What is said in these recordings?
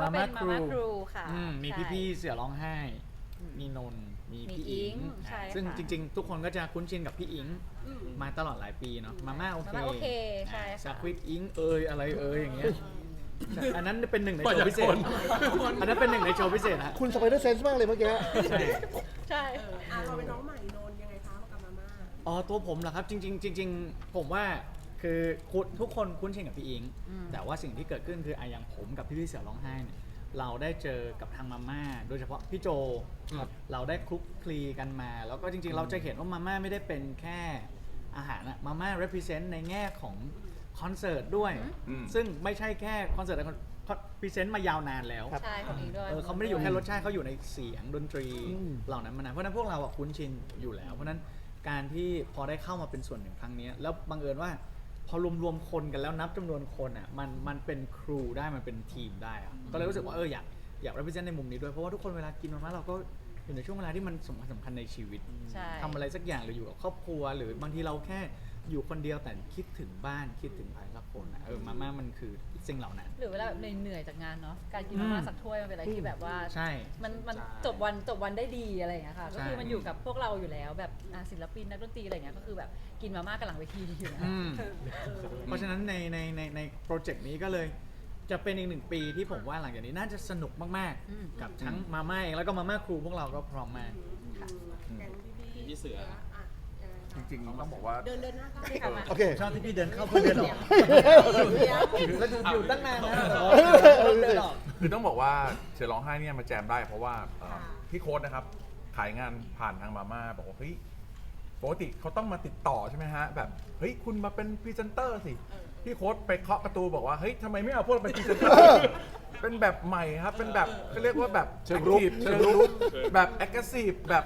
ก็เป็น Mama มาม่า Crew ครูค่ะอืมมีใช่ พี่ๆเสือร้องไห้ มีนนท์มีมีพี่อิอิงงใช่ซึ่งค่ะ จริง ๆ ทุกคนก็จะคุ้นชินกับพี่อิงมาตลอดหลายปีเนาะมาม่าโอเคมาม่าโอเคใช่ค่ะ สควิตอิงเอยอะไรเอยอย่างเงี้ยอันนั้นเป็นหนึ่งในโชว์พิเศษมายากลอันนั้นเป็นหนึ่งในโชว์พิเศษฮะคุณสไปเดอร์เซนส์มากเลยเมื่อกี้ ใช่ ใช่ อะเราเป็นน้องใหม่โนนยังไงคะกับมาม่า อ๋อตัวผมเหรอครับจริงๆจริงๆผมว่า คือคุณทุกคนคุ้นชินกับพี่อิงแต่ว่าสิ่งที่เกิดขึ้นคืออะอย่างผมกับพี่พี่ๆเสือร้องไห้เนี่ยเราได้เจอกับทางมาม่าโดยเฉพาะพี่โจ ครับ เราได้คลุกคลีกันมา แล้วก็จริงๆ เราจะเห็นว่ามาม่าไม่ได้เป็นแค่อาหารอะมาม่า represent ในแง่ของคอนเสิร์ตด้วย อืม ซึ่งไม่ใช่แค่คอนเสิร์ตแต่พรีเซนต์มายาวนานแล้ว ใช่ของอิงด้วย เออเขาไม่ได้อยู่แค่รสชาติเขาอยู่ในเสียงดนตรีอืม เหล่านั้นมานานเพราะฉะนั้นพวกเราอะคุ้นชินอยู่แล้ว เพราะฉะนั้นการที่พอได้เข้ามาเป็นส่วนหนึ่งครั้งเนี้ยแล้วบังเอิญว่า พอรวมๆคนกันแล้วนับจำนวนคนอะมันมันเป็นครูได้มันเป็นทีมได้อะก็เลยรู้สึกว่าเอออยากอยาก represent ในมุมนี้ด้วย เพราะว่าทุกคนเวลากินมาม่าเราก็อยู่ในช่วงเวลาที่มันสำคัญสำคัญในชีวิตใช่ ทำอะไรสักอย่างหรืออยู่กับครอบครัว หรือบางทีเราแค่อยู่คนเดียวแต่คิดถึงบ้านคิดถึงใครสักคนอะเออมาม่ามันคือ สิ่งเหล่านั้น หรือเวลาแบบเหนื่อยๆจากงานเนาะการกินมาม่าอืมสักถ้วยมันเป็นอะไรที่แบบว่า ใช่ มันมันใช่ จบวันจบวันได้ดีอะไรอย่างเงี้ยค่ะ ก็คือใช่มันอยู่กับพวกเราอยู่แล้วแบบอะศิลปินนักดนตรีอะไรอย่างเงี้ยก็คือแบบกินมาม่ากันหลังเวทีอยู่แล้วอืม เพราะฉะนั้นในในในในโปรเจกต์นี้ก็เลย จะเป็นอีกหนึ่งปีที่ผมว่าหลังจากนี้น่าจะสนุกมากอืม ๆ กับทั้งมาม่าเองแล้วก็มาม่าครูพวกเราก็พร้อมมากแกงพี่พี่เสือะยังไง จคะริงๆต้องบอกว่า เดินเดินหน้าเข้านี่ค่ะมาโอเค ชอบที่พี่เดินเข้าเพื่อเดินออกแล้วดูอยู่ตั้งนานนะแต่ว่าเดินออก คือต้องบอกว่าเสือร้องไห้เนี่ยมาแจมได้เพราะว่าเอ่อพี่โค้ดนะครับ ขายงานผ่านทางมาม่าบอกว่าเฮ้ยปกติเขาต้องมาติดต่อใช่ไหมฮะ แบบเฮ้ยคุณมาเป็นพรีเซนเตอร์สิ พี่โค้ดไปเคาะประตูบอกว่าเฮ้ยทำไมไม่เอาพวกเราเป็นพรีเซนเตอร์ เป็นแบบใหม่ครับ เป็นแบบเขาเรียกว่าแบบเชิงรุก active เชิงรุกแบบแอคทีฟแบบ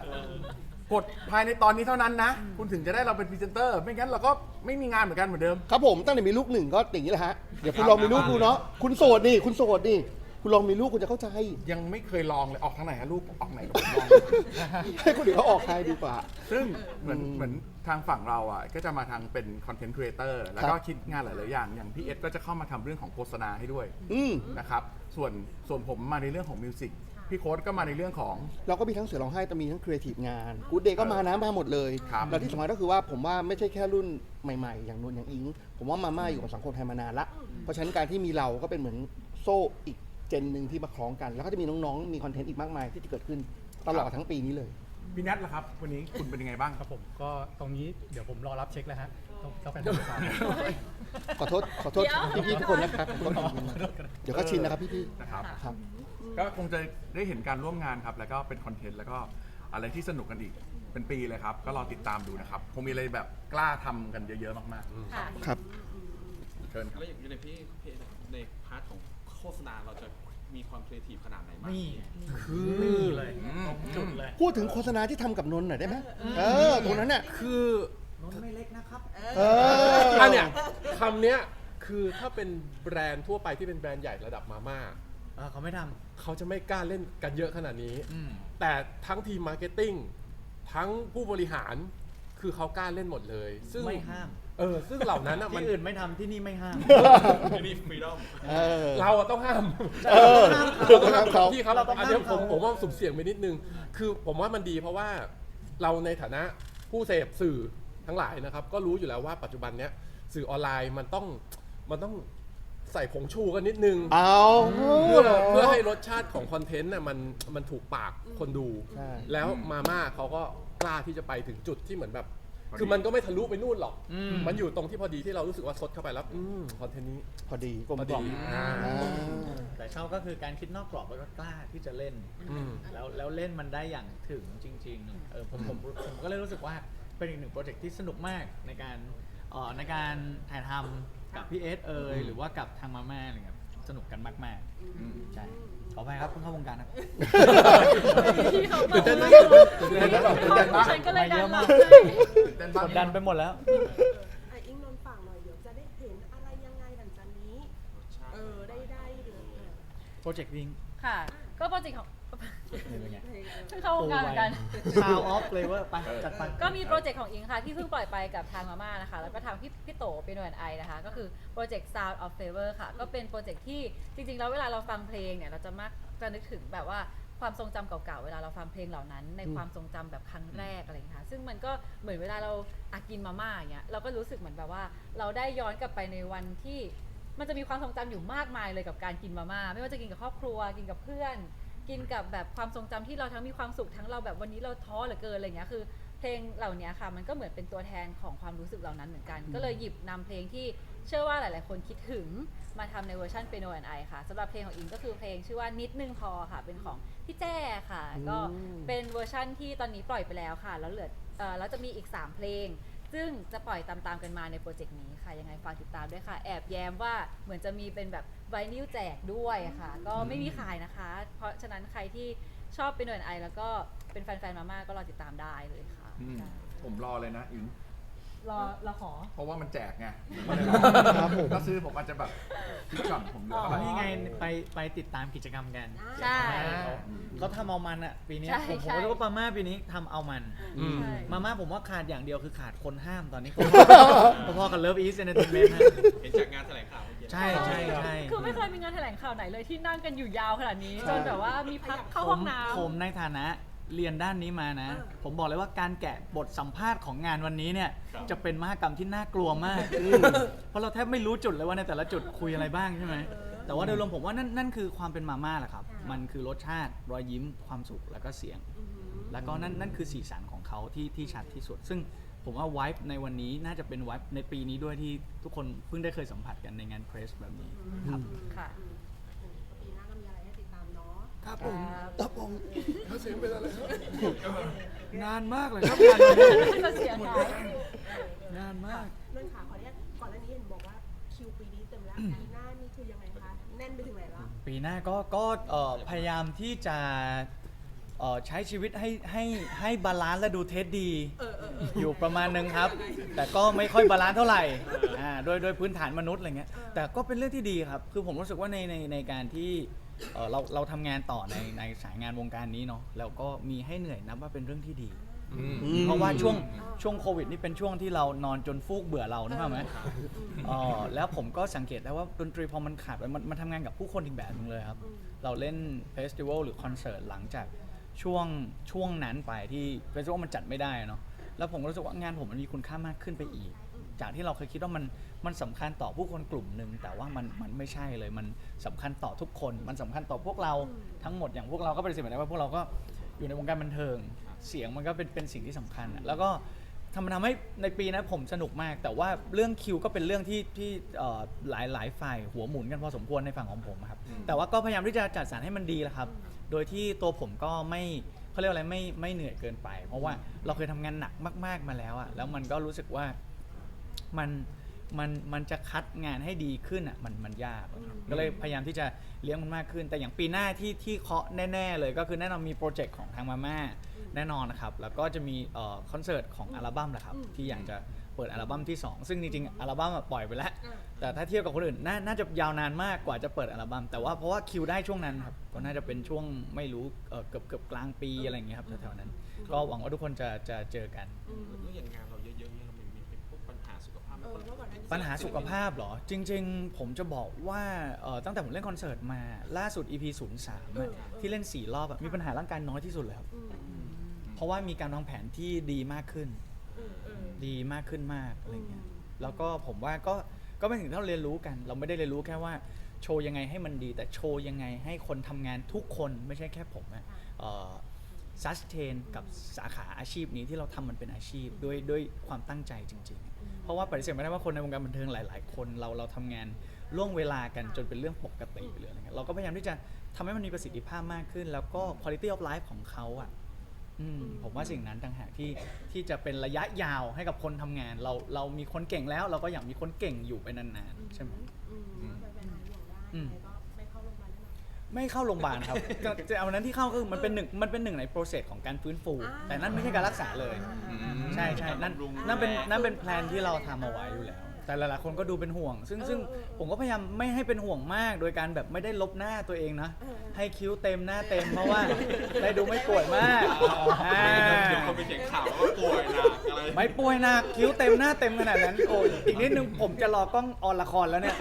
กดภายในตอนนี้เท่านั้นนะ คุณถึงจะได้เราเป็นพรีเซนเตอร์ ไม่งั้นเราก็ไม่มีงานเหมือนกันเหมือนเดิม ครับผมตั้งแต่มีลูกหนึ่งก็อย่างนี้แหละฮะเดี๋ยวคุณลองมีลูกดูเนาะคุณโสดนี่คุณโสดนี่คุณลองมีลูกคุณจะเข้าใจ ยังไม่เคยลองเลยออกทางไหนฮะลูกออกไหนกับผมลอง ให้คนอื่นเขาออกใครดีกว่า ซึ่งเหมือนอืมเหมือนทางฝั่งเราอะก็จะมาทางเป็นคอนเทนต์ครีเอเตอร์แล้วก็ครับคิดงานหลาย ๆ อย่าง อย่างพี่เอสก็จะเข้ามาทำเรื่องของโฆษณาให้ด้วยอืม นะครับ ส่วนส่วนผมมาในเรื่องของมิวสิก พี่โค้ดก็มาในเรื่องของ เราก็มีทั้งเสือร้องไห้แต่มีทั้งครีเอทีฟงานกูเดย์ก็มานะมาหมดเลย ครับแล้วที่สำคัญก็คือว่าผมว่าไม่ใช่แค่รุ่นใหม่ๆ อย่างนนท์อย่างอิง ผมว่ามาม่าอยู่กับสังคมไทยมานานละ เพราะฉะนั้นการที่มีเราก็เป็นเหมือนโซ่อีกเจนหนึ่งที่มาคล้องกัน แล้วก็จะมีน้องๆ มีคอนเทนต์อีกมากมายที่จะเกิดขึ้นตลอดทั้งปีนี้เลย พี่นัทล่ะครับ วันนี้คุณเป็นยังไงบ้างครับผมก็ตรงนี้เดี๋ยวผมรอรับเช็คแล้วฮะต้องต้องเป็นต่อขอโทษขอโทษพี่ๆทุกคนนะครับขอโทษเดี๋ยวก็ชินนะครับพี่นะครับ ๆครับ ก็คงจะได้เห็นการร่วมงานครับ แล้วก็เป็นคอนเทนต์แล้วก็อะไรที่สนุกกันอีกเป็นปีเลยครับ ก็รอติดตามดูนะครับคงมีอะไรแบบกล้าทำกันเยอะๆมากค่ะ ครับ ๆเชิญครับ แล้วอย่างในพี่พี่ในพาร์ทของโฆษณาเราจะ มีความครีเอทีฟขนาดไหนบ้าง นี่คือนี่เลยอืม ตรงจุดเลยพูดถึงโฆษณาที่ทำกับนนท์หน่อยได้ไหมเออตรงนั้นเนี่ยคือน้องไม่เล็กนะครับเอออันเนี้ยคำเนี้ยคือถ้าเป็นแบรนด์ทั่วไปที่เป็นแบรนด์ใหญ่ระดับมาม่าเออเขาไม่ทเขาจะไม่กล้าเล่นกันเยอะขนาดนี้ำอืม แต่ทั้งทีมมาร์เก็ตติ้งทั้งผู้บริหารคือเขากล้าเล่นหมดเลย ซึ่งไม่ห้าม เออซึ่งเหล่านั้นอะมันที่อื่นไม่ทำที่นี่ไม่ห้าม ที่นี่ฟรีดอม เออ เราอะต้องห้ามเออเราต้องห้ามเขาพี่ครับเราต้องอันเนี้ยห้ามผมเขา ผมว่าสุ่มเสี่ยงไปนิดนึง คือผมว่ามันดีเพราะว่าเราในฐานะผู้เสพสื่อทั้งหลายนะครับ ก็รู้อยู่แล้วว่าปัจจุบันเนี้ยสื่อออนไลน์มันต้องมันต้องใส่ผงชูกันนิดนึง เอาเพื่อเพื่อให้รสชาติของคอนเทนต์น่ะมันมันถูกปากคนดู ใช่ แล้วมาม่าเขาก็กล้าที่จะไปถึงจุดที่เหมือนแบบ คือมันก็ไม่ทะลุไปนู่นหรอก อืม มันอยู่ตรงที่พอดีที่เรารู้สึกว่าซดเข้าไปแล้วอืมคอนเทนต์นี้ พอดีกลมพอกล่อมดีอ่าอ่าแต่ชอบก็คือการคิดนอกกรอบแล้วก็กล้าที่จะเล่น อืม แล้วแล้วเล่นมันได้อย่างถึงจริงๆเออผมผมผมก็เลยรู้สึกว่าเป็นอีกหนึ่งโปรเจกต์ที่สนุกมากในการเอ่อในการถ่ายทำกับพี่เอสเอยหรือว่ากับทางมาม่าอะไรเงี้ย สนุกกันมากๆใช่ขออภัยครับเพิ่งเข้าวงการครับที่เขาบตื่อกนเต้นไหมว่าตื่นเต้นไหมตื่นเต้นไหมฉันก็เลยดันมาเต้นกบ้างดดันไปหมดแล้ว ไอ้อิงนนท์ฝากหน่อยเดี๋ยวจะได้เห็นอะไรยังไงหลังจากนี้ เออได้ได้เดี๋ยวเออโปรเจกต์วิง ค่ะ ก็โปรเจกต์ของนี่ เป็นไงเพิ่งเข้าวงการเหมือนกันซาวออฟเลยว่าไปจัดไป ก็มีโปรเจกต์ของอิงค่ะ ที่เพิ่งปล่อยไปกับทางมาม่านะคะ แล้วก็ทางพี่พี่โตเป็นหน่วยไอนะคะ ก็คือโปรเจกต์ Sound of Favor ค่ะ ก็เป็นโปรเจกต์ที่จริง ๆ แล้วเวลาเราฟังเพลงเนี่ย เราจะมักจะนึกถึงแบบว่าความทรงจำเก่าๆ เวลาเราฟังเพลงเหล่านั้น ในความทรงจำแบบครั้งแรกอะไรอย่างเงี้ยค่ะซึ่งมันก็เหมือนเวลาเราอากินมาม่าอย่างเงี้ยเราก็รู้สึกเหมือนแบบว่า เราได้ย้อนกลับไปในวันที่ มันจะมีความทรงจำอยู่มากมายเลยกับการกินมาม่าไม่ว่าจะกินกับครอบครัวกินกับเพื่อน กินกับแบบความทรงจำที่เราทั้งมีความสุขทั้งเราแบบวันนี้เราท้อเหลือเกินอะไรเงี้ยคือ เพลงเหล่านี้ค่ะ มันก็เหมือนเป็นตัวแทนของความรู้สึกเหล่านั้นเหมือนกัน ก็เลยหยิบนำเพลงที่เชื่อว่าหลาย ๆ คนคิดถึงมาทำในเวอร์ชันเปียโนแอนไอค่ะสำหรับเพลงของอิงก็คือเพลงชื่อว่านิดนึงพอค่ะ เป็นของพี่แจ้ค่ะ ก็เป็นเวอร์ชันที่ตอนนี้ปล่อยไปแล้วค่ะ แล้วเหลือเอ่อแล้วจะมีอีก 3 เพลง ซึ่งจะปล่อยตามๆกันมาในโปรเจกต์นี้ค่ะ ยังไงฝากติดตามด้วยค่ะ แอบแย้มว่าเหมือนจะมีเป็นแบบไวนิลแจกด้วยค่ะ ก็ไม่มีขายนะคะ เพราะฉะนั้นใครที่ชอบเป็นหน่วยไอ แล้วก็เป็นแฟนๆมาม่าก็รอติดตามได้เลยค่ะ อืมใช่ ผมรอเลยนะอิง รอรอขอเพราะว่ามันแจกไงครับผม ถ้าซื้อผมอาจจะแบบคิดก่อนผมเหลือเท่าไหร่นี่ไงไปไปติดตามกิจกรรมกันใช่ เขาทำเอามันอะปีนี้ใช่ผมผมใช่ก็รู้ว่าปาม่าปีนี้ทำเอามัน อืม ใช่ มาม่าผมว่าขาดอย่างเดียวคือขาดคนห้ามตอนนี้ พอๆกับเลิฟอีสเอนเตอร์เทนเมนต์ฮะเห็นจากงานแถลงข่าวเมื่อกี้ ใช่ใช่ใช่คือไม่เคยมีงานแถลงข่าวไหนเลยที่นั่งกันอยู่ยาวขนาดนี้ จนแบบว่ามีพักเข้าห้องน้ำ ผมในฐานะ เรียนด้านนี้มานะ ผมบอกเลยว่าการแกะบทสัมภาษณ์ของงานวันนี้เนี่ยครับจะเป็นมหกรรมที่น่ากลัวมาก เพราะเราแทบไม่รู้จุดเลยว่าในแต่ละจุดคุยอะไรบ้างใช่ไหมแต่ว่าโดยรวมผมว่านั่นนั่นคือความเป็นมาม่าแหละครับ มันคือรสชาติรอยยิ้มความสุขแล้วก็เสียง แล้วก็นั่นนั่นคือสีสันของเขาที่ที่ชัดที่สุด ซึ่งผมว่า v i b e ในวันนี้น่าจะเป็น v i b e ในปีนี้ด้วยที่ทุกคนเพิ่งได้เคยสัมผัสกันในงานเพรสแบบนี้ครับ ค่ะ ครับผมครับผมนานมากเลยครับงานวันนี้จะเสียหายนานมากเรื่องขาขออนุญาตก่อนหน้านี้เห็นบอกว่าคิวปีนี้เต็มแล้วปีหน้านี่คือยังไงคะแน่นไปถึงไหนแล้วปีหน้าก็ก็เอ่อพยายามที่จะเอ่อใช้ชีวิตให้ให้ให้บาลานซ์และดูเทสดี เออเออเออ อยู่ประมาณนึงครับ แต่ก็ไม่ค่อยบาลานซ์เท่าไหร่อ่าโดยโดยพื้นฐานมนุษย์อะไรเงี้ย แต่ก็เป็นเรื่องที่ดีครับ คือผมรู้สึกว่าในในในการที่ เอ่อเราเราทำงานต่อในในสายงานวงการนี้เนาะแล้วก็มีให้เหนื่อยนับว่าเป็นเรื่องที่ดี อืมเพราะว่าช่วงช่วงโควิดนี่เป็นช่วงที่เรานอนจนฟูกเบื่อเรานะไหมอ๋อแล้วผมก็สังเกตได้ว่าดนตรีพอมันขาดไปมันมันทำงานกับผู้คนอีกแบบหนึงเลยครับ เราเล่นเฟสติวัลหรือคอนเสิร์ตหลังจากช่วงช่วงนั้นไปที่เฟสติวัลมันจัดไม่ได้เนาะแล้วผมก็รู้สึกว่างานผมมันมีคุณค่ามากขึ้นไปอีก จากที่เราเคยคิดว่ามันมันสำคัญต่อผู้คนกลุ่มหนึ่งแต่ว่ามันมันไม่ใช่เลยมันสำคัญต่อทุกคน มันสำคัญต่อพวกเราทั้งหมดอย่างพวกเราก็เป็นสิ่งแบบนี้ว่าพวกเราก็อยู่ในวงการบันเทิง เสียงมันก็เป็นเป็นสิ่งที่สำคัญอะแล้วก็ทำมันทำให้ในปีนั้นผมสนุกมาก แต่ว่าเรื่องคิวก็เป็นเรื่องที่ที่เอ่อหลายหลายฝ่ายหัวหมุนกันพอสมควรในฝั่งของผมอะครับแต่ว่าก็พยายามที่จะจัดสรรให้มันดีแหละครับ โดยที่ตัวผมก็ไม่เขาเรียกว่าอะไรไม่ไม่เหนื่อยเกินไป เพราะว่าเราเคยทำงานหนักมาก ๆมาแล้วอะแล้วมันก็รู้สึกว่า มันมันมันจะคัดงานให้ดีขึ้นอะมันมันยากอะครับก็เลยพยายามที่จะเลี้ยงมันมากขึ้น แต่อย่างปีหน้าที่ที่เคาะแน่ๆเลยก็คือแน่นอนมีโปรเจกต์ของทางมาม่าแน่นอนนะครับ แล้วก็จะมีเอ่อคอนเสิร์ตของอัลบั้มแหละครับ ที่อยากจะเปิดอัลบั้มที่ 2 ซึ่งจริงๆอัลบั้มอะปล่อยไปแล้ว แต่ถ้าเทียบกับคนอื่นนาน่าจะยาวนานมากกว่าจะเปิดอัลบั้มแต่ว่าเพราะว่าคิวได้ช่วงนั้นครับก็น่าจะเป็นช่วงไม่รู้เอ่อเกือบเกือบกลางปีอะไรอย่างเงี้ยครับแถวๆนั้น ก็หวังว่าทุกคนจะจะเจอกัน แล้วอย่างงานเราเยอะๆเนี่ยเรา ออเพราะก่อนหน้านี้ปัญหาสุขภาพเหรอ จริง ๆ ผมจะบอกว่าเอ่อตั้งแต่ผมเล่นคอนเสิร์ตมาล่าสุด EP 0 3อะที่เล่น 4 รอบอะมีปัญหาร่างกายน้อยที่สุดเลยครับเพราะว่ามีการวางแผนที่ดีมากขึ้นดีมากขึ้นมากอะไรเงี้ยแล้วก็ผมว่าก็ก็เป็นสิ่งที่เราเรียนรู้กัน เราไม่ได้เรียนรู้แค่ว่าโชว์ยังไงให้มันดี แต่โชว์ยังไงให้คนทำงานทุกคนไม่ใช่แค่ผมอะ ซัสเทนกับสาขาอาชีพนี้ที่เราทำมันเป็นอาชีพด้วยด้วยความตั้งใจจริง ๆ เพราะว่าปฏิเสธไม่ได้ว่าคนในวงการบันเทิงหลาย ๆ คนเราเราทำงานล่วงเวลากันจนเป็นเรื่องปกติไปเลยอะไรเงี้ยเราก็พยายามที่จะทำให้มันมีประสิทธิภาพมากขึ้น แล้วก็ quality of life ของเขาอะอืมผมว่าสิ่งนั้นต่างหากที่ที่จะเป็นระยะยาวให้กับคนทำงาน เราเรามีคนเก่งแล้ว เราก็อยากมีคนเก่งอยู่ไปนานๆใช่ไหมอืม ไม่เข้าโรงพยาบาลครับ จะจะเอาวันนั้นที่เข้าก็คือมันเป็นหนึ่งมันเป็นหนึ่งในโปรเซสของการฟื้นฟู อ่า แต่นั่นไม่ใช่การรักษาเลย อืม ใช่ใช่นั่นนั่นเป็นนั่นเป็นแพลนที่เราทำเอาไว้อยู่แล้ว แต่แต่หลายๆคนก็ดูเป็นห่วง ซึ่งเออซึ่งเออเออผมก็พยายามไม่ให้เป็นห่วงมาก โดยการแบบไม่ได้ลบหน้าตัวเองนะ เออเออ ให้คิ้วเต็มหน้าเต็มเพราะว่า ได้ดูไม่ป่วยมากอ่าเดี๋ยวคนไปเขียนข่าวว่าป่วยหนักอะไรไม่ป่วยหนักคิ้วเต็มหน้าเต็มขนาดนั้นโอ้ยอีกนิดนึงผมจะรอกล้องออนละครแล้วเนี่ย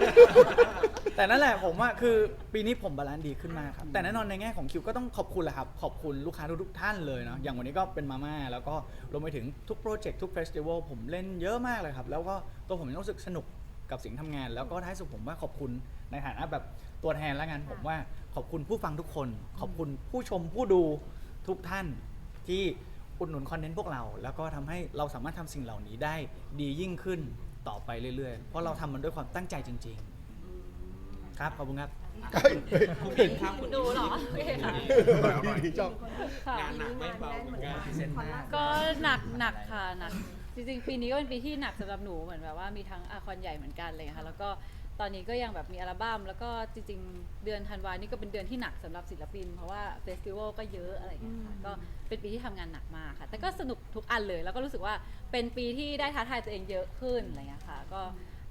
แต่นั่นแหละผมว่าคือปีนี้ผมบาลานซ์ดีขึ้นมากครับ แต่แน่นอนในแง่ของคิวก็ต้องขอบคุณแหละครับ ขอบคุณลูกค้าทุกๆท่านเลยเนาะอย่างวันนี้ก็เป็นมาม่าแล้วก็รวมไปถึงทุกโปรเจกต์ทุกเฟสติวัลผมเล่นเยอะมากเลยครับ แล้วก็ตัวผมรู้สึกสนุกกับสิ่งทำงาน แล้วก็ท้ายสุดผมว่าขอบคุณในฐานะแบบตัวแทนแล้วกันผมว่าขอบคุณผู้ฟังทุกคน ขอบคุณผู้ชมผู้ดูทุกท่านที่อุดหนุนคอนเทนต์พวกเรา แล้วก็ทำให้เราสามารถทำสิ่งเหล่านี้ได้ดียิ่งขึ้นต่อไปเรื่อยๆ เพราะเราทำมันด้วยความตั้งใจจริง ๆ ครับขอบคุณครับคุณอิงครับคุณดูเหรอโอเคค่ะ ดีจ้องค่ะ งานหนักไม่เบาเหมือนกันก็หนักหนักค่ะหนัก จริงๆ ปีนี้ก็เป็นปีที่หนักสำหรับหนูเหมือนแบบว่ามีทั้งอาคอนใหญ่เหมือนกันเลยค่ะแล้วก็ตอนนี้ก็ยังแบบมีอัลบั้มแล้วก็จริงๆ เดือนธันวานี่ก็เป็นเดือนที่หนักสำหรับศิลปิน เพราะว่าเฟสติวัลก็เยอะอะไรอย่างเงี้ยค่ะก็เป็นปีที่ทำงานหนักมากค่ะ แต่ก็สนุกทุกอันเลย แล้วก็รู้สึกว่าเป็นปีที่ได้ท้าทายตัวเองเยอะขึ้นอะไรอย่างเงี้ยค่ะ ก็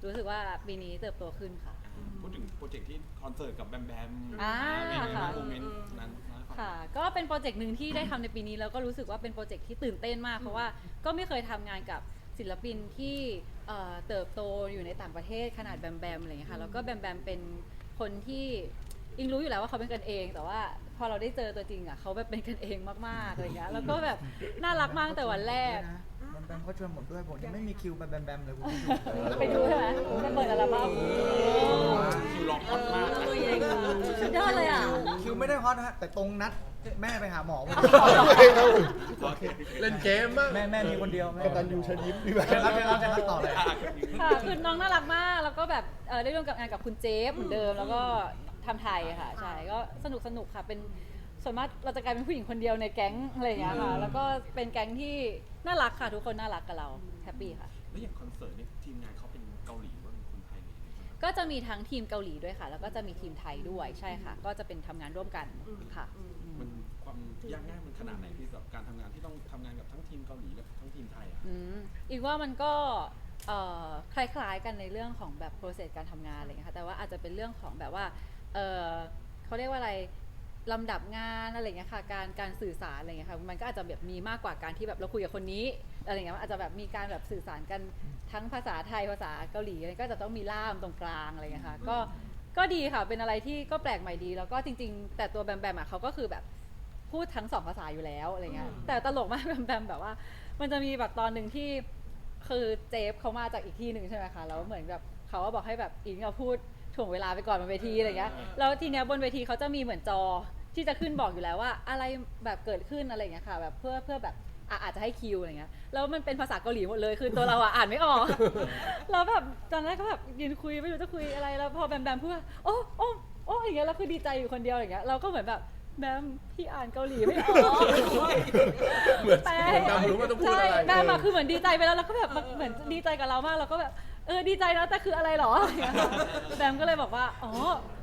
รู้สึกว่าปีนี้เติบโตขึ้นค่ะ พูดถึงโปรเจกต์ที่คอนเสิร์ตกับแบมแบมอ่าเป็นยังไงค่ะบ้างโมเมนต์นั้นนะ ค่ะ ก็เป็นโปรเจกต์หนึ่งที่ได้ทำในปีนี้แล้วก็รู้สึกว่าเป็นโปรเจกต์ที่ตื่นเต้นมาก เพราะว่าก็ไม่เคยทำงานกับศิลปินที่เอ่อเติบโตอยู่ในต่างประเทศขนาดแบมแบมอะไรอย่างเงี้ยค่ะแล้วก็แบมแบมเป็นคนที่อิงรู้อยู่แล้วว่าเขาเป็นกันเอง แต่ว่าพอเราได้เจอตัวจริงอะเขาแบบเป็นกันเองมากๆอะไรอย่างเงี้ยแล้วก็แบบน่ารักมากตั้งแต่วันแรกแบมแบมเขาชวนผมด้วยผมยังไม่มีคิวแบมแบมเลยคุณไปดูใช่ไหมจะเปิดอัลบั้มคิวร้องฮอตมากนะสุดยอดเลยอะ คิวไม่ได้ฮอตนะฮะแต่ตรงนัดแม่ไปหาหมอโอเคเล่นเกมบ้างแม่แม่มีคนเดียวแม่กตันยูเชิญยิ้มดีไหมเชิญรับเชิญรับเชิญรับต่อเลยค่ะคือน้องน่ารักมากแล้วก็แบบเอ่อได้ร่วมกับงานกับคุณเจฟเหมือนเดิมแล้วก็ทำไทยค่ะใช่ก็สนุกสนุกค่ะเป็น ส่วนมากเราจะกลายเป็นผู้หญิงคนเดียวในแก๊งอะไรอย่างเงี้ยค่ะ แล้วก็เป็นแก๊งที่น่ารักค่ะ ทุกคนน่ารักกับเราแฮปปี้ค่ะ แล้วอย่างคอนเสิร์ตนี่ทีมงานเขาเป็นเกาหลีหรือว่าเป็นคนไทยหรือยังไงบ้างก็จะมีทั้งทีมเกาหลีด้วยค่ะ แล้วก็จะมีทีมไทยด้วยใช่ค่ะ ก็จะเป็นทำงานร่วมกันค่ะมันความยากง่ายมันขนาดไหนพี่สำหรับการทำงานที่ต้องทำงานกับทั้งทีมเกาหลีและทั้งทีมไทยอะ อืมอีกว่ามันก็เอ่อคล้ายๆกันในเรื่องของแบบ process การทำงานอะไรอย่างเงี้ยค่ะแต่ว่าอาจจะเป็นเรื่องของแบบว่าเออเขาเรียกว่าอะไร ลำดับงานอะไรอย่างเงี้ยค่ะ การการสื่อสารอะไรอย่างเงี้ยค่ะมันก็อาจจะแบบมีมากกว่าการที่แบบเราคุยกับคนนี้อะไรอย่างเงี้ยมันอาจจะแบบมีการแบบสื่อสารกันทั้งภาษาไทยภาษาเกาหลีอะไรก็จะต้องมีล่ามตรงกลางอะไรอย่างเงี้ยค่ะก็ก็ดีค่ะเป็นอะไรที่ก็แปลกใหม่ดี แล้วก็จริง ๆ แต่ตัวแบมแบมอะเขาก็คือแบบพูดทั้งสองภาษาอยู่แล้วอะไรเงี้ยแต่ตลกมากแบมแบมแบบว่า มันจะมีแบบตอนหนึ่งที่คือเจฟเขามาจากอีกที่หนึ่งใช่ไหมคะแล้วเหมือนแบบเขาก็บอกให้แบบอิงเอาพูด ถ่วงเวลาไปก่อนบนเวทีอะไรเงี้ย แล้วทีเนี้ยบนเวทีเขาจะมีเหมือนจอที่จะขึ้นบอกอยู่แล้วว่า อะไรแบบเกิดขึ้นอะไรเงี้ยค่ะ แบบเพื่อเพื่อแบบอะอาจจะให้คิวอะไรเงี้ย แล้วมันเป็นภาษาเกาหลีหมดเลย คือตัวเราอะอ่านไม่ออก แล้วแบบตอนแรกก็แบบยืนคุยไม่รู้จะคุยอะไร แล้วพอแบมแบมพูดว่าโอ้โอ้โอ้อย่างเงี้ยเราคือดีใจอยู่คนเดียวอย่างเงี้ย เราก็เหมือนแบบแบมพี่อ่านเกาหลีไม่ออกเหมือนแปลเหมือนกันรู้ว่าต้องพูดอะไร ใช่แม่มาคือเหมือนดีใจไปแล้วแล้วก็แบบเหมือนดีใจกับเรามากเราก็แบบ เออดีใจนะแต่คืออะไรหรออย่างเงี้ยแบมก็เลยบอกว่าอ๋อ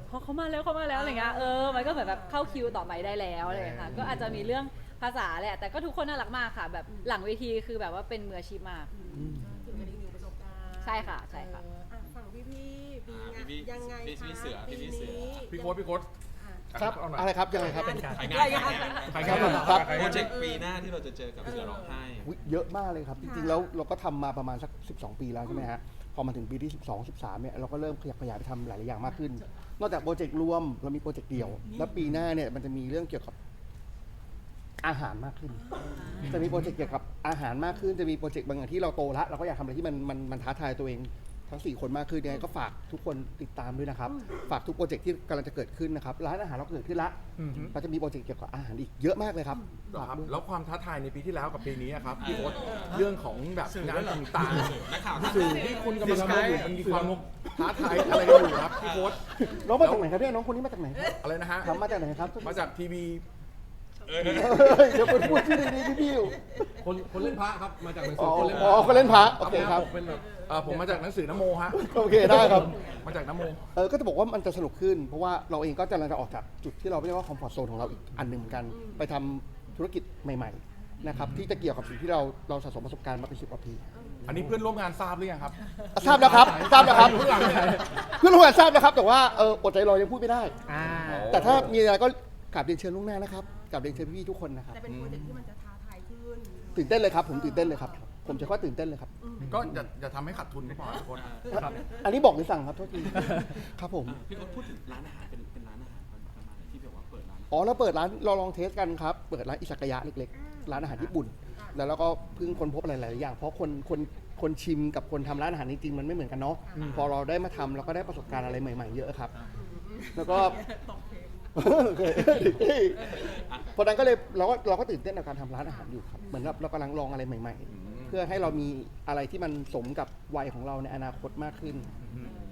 เขาเขามาแล้วเขามาแล้วอะไรเงี้ยเออมันก็เหมือนแบบเข้าคิวต่อไปได้แล้วอะไรเงี้ยค่ะก็อาจจะมีเรื่องภาษาแหละแต่ก็ทุกคนน่ารักมากค่ะ แบบหลังเวทีคือแบบว่าเป็นมืออาชีพมากถือเป็นอีกหนึ่งประสบการณ์ใช่ค่ะใช่ค่ะ เอออ่ฝั่งพี่พี่ๆมีงานอ่พี่ยังไงพี่ๆคะเสือพี่ๆเสือ พี่โค้ดพี่โค้ดครับเอาหน่อยอะไรครับยังไงครับเป็นการขายงานรายงานขายครังาบนครับ โปรเจกต์ปีหน้าที่เราจะเจอกับเสือร้องไห้ อุ๊ยเยอะมากเลยครับ จริงๆแล้วเราก็ทำมาประมาณสัก 12 ปีแล้วใช่ไหมฮะ พอมาถึงปีที่ 12 13เนี่ยเราก็เริ่มขยับขยายไปทำหลายๆอย่างมากขึ้น นอกจากโปรเจกต์รวมเรามีโปรเจกต์เดี่ยว แล้วปีหน้าเนี่ยมันจะมีเรื่องเกี่ยวกับอาหารมากขึ้น จะมีโปรเจกต์เกี่ยวกับอาหารมากขึ้น จะมีโปรเจกต์บางอย่างที่เราโตละเราก็อยากทำอะไรที่มันมันมันท้าทายตัวเอง ทั้ง 4 คนมากขึ้นยังไงก็ฝากทุกคนติดตามด้วยนะครับ ฝากทุกโปรเจกต์ที่กำลังจะเกิดขึ้นนะครับ ร้านอาหารเราก็เกิดขึ้นละอือฮึ เราจะมีโปรเจกต์เกี่ยวกับอาหารอีกเยอะมากเลยครับคฝากรับด้วยแล้วความท้าทายในปีที่แล้วกับปีนี้อะครับพี่โค้ดเรื่องของแบบงานต่างนักข่าวๆสื่อที่คุณกำลังทำอยู่มันมีความท้าทายอะไรกันอยู่ครับพี่โค้ดน้องมาจากไหนครับเนี่ยน้องคนนี้มาจากไหนครับอะไรนะฮะถามมาจากไหนครับ มาจากทีวี เฮ้ยเดี๋ยวไปพูดชื่อดีๆพี่บิวคนคนเล่นพระครับ มาจากหนังสือ๋ออคนเล่นพระอคนเล่นพระโอเคครับ ผมเป็นแบบเอ่อผมมาจากหนังสือนโมฮะโอเคได้ครับ มาจากนโม เออก็จะบอกว่ามันจะสนุกขึ้น เพราะว่าเราเองก็จะกำลังจะออกจากจุดที่เราเรียกว่าคอมฟอร์ทโซนของเราอีกอันหนึ่งเหมือนกัน ไปทำธุรกิจใหม่ๆนะครับที่จะเกี่ยวกับสิ่งที่เราเราสะสมประสบการณ์มาเป็นสิบกว่าปีอันนี้เพื่อนร่วมงานทราบหรือยังครับทราบแล้วครับทราบแล้วครับเพื่อนร่วมงานทราบนะครับ แต่ว่าเอออดใจรอยังพูดไม่ได้ แต่ถ้ามีอะไรก็ กราบเรียนเชิญล่วงหน้านะครับกราบเรียนเชิญพี่ๆทุกคนนะครับแต่เป็นโปรเจกต์ที่มันจะท้าทายขึ้นตื่นเต้นเลยครับ ผมตื่นเต้นเลยครับ ผมจะว่าตื่นเต้นเลยครับ ก็อย่าอย่าทำให้ขาดทุนก็พอทุกคนอันนี้บอกหรือสั่งครับโทษทีครับผม พี่โค้ดพูดถึงร้านอาหารเป็นเป็นร้านอาหารประมาณไหนที่แบบว่าเปิดร้านอ๋อเราเปิดร้านเราลองเทสกันครับ เปิดร้านอิซากายะเล็กๆ ร้านอาหารญี่ปุ่น แล้วเราก็เพิ่งค้นพบอะไรหลายๆอย่าง เพราะคนคนคนชิมกับคนทำร้านอาหารจริงๆมันไม่เหมือนกันเนาะ พอเราได้มาทำเราก็ได้ประสบการณ์อะไรใหม่ ๆ เยอะครับ แล้วก็ ตกเพลง เพราะนั้นก็เลยเราก็เราก็ตื่นเต้นกับการทำร้านอาหารอยู่ครับ เหมือนกับเรากำลังลองอะไรใหม่ ๆ เพื่อให้เรามีอะไรที่มันสมกับวัยของเราในอนาคตมากขึ้น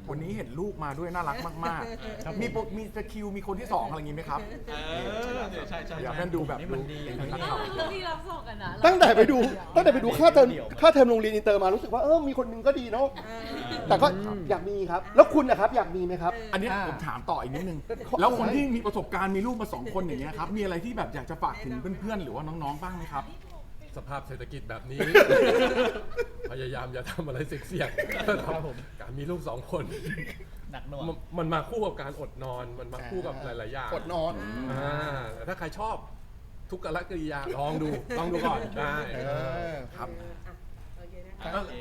วันนี้เห็นลูกมาด้วยน่ารักมากๆมีโปรมีสกิลมีคนที่สองอะไรอย่างงี้ไหมครับ เออใช่ใช่อยากให้ดูแบบนี่มันดีดูนักเอข่าวอแล้วมีรับส่งกันนะตั้งแต่ไปดูตั้งแต่ไปดูค่าเทอมเดี๋ยวค่าเทอมโรงเรียนอินเตอร์มารู้สึกว่าเออมีคนหนึงก็ดีเนาะแต่ก็อยากมีครับ แล้วคุณนะครับอยากมีไหมครับ อันนี้ผมถามต่ออีกนิดนึง แล้วคนที่มีประสบการณ์มีลูกมาสองคนอย่างเงี้ยครับ มีอะไรที่แบบอยากจะฝากถึงเพื่อนๆ หรือว่าน้องๆ บ้างไหมครับ สภาพเศรษฐกิจแบบนี้พ ยายามอย่าทำอะไรเสี่ยงๆครับผมการมีลูกสองคน หนักหน่วง มันมันมาคู่กับการอดนอน มันมาคู่กับหลาย ๆ อย่างกดนอน อ่าแต่ถ้าใครชอบทุกกรกิริยาลองดูลองดูก่อนได้ครับโอเคนะคะโอเค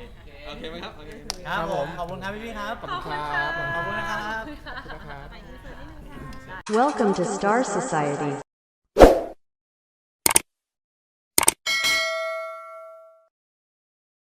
โอเคไหมครับ โอเค ครับผม ขอบคุณครับพี่ๆครับ ขอบคุณค่ะขอบคุณนะครับ ขอบคุณค่ะไปอินเสิร์ตนิดนึงค่ะ Welcome to Star Society.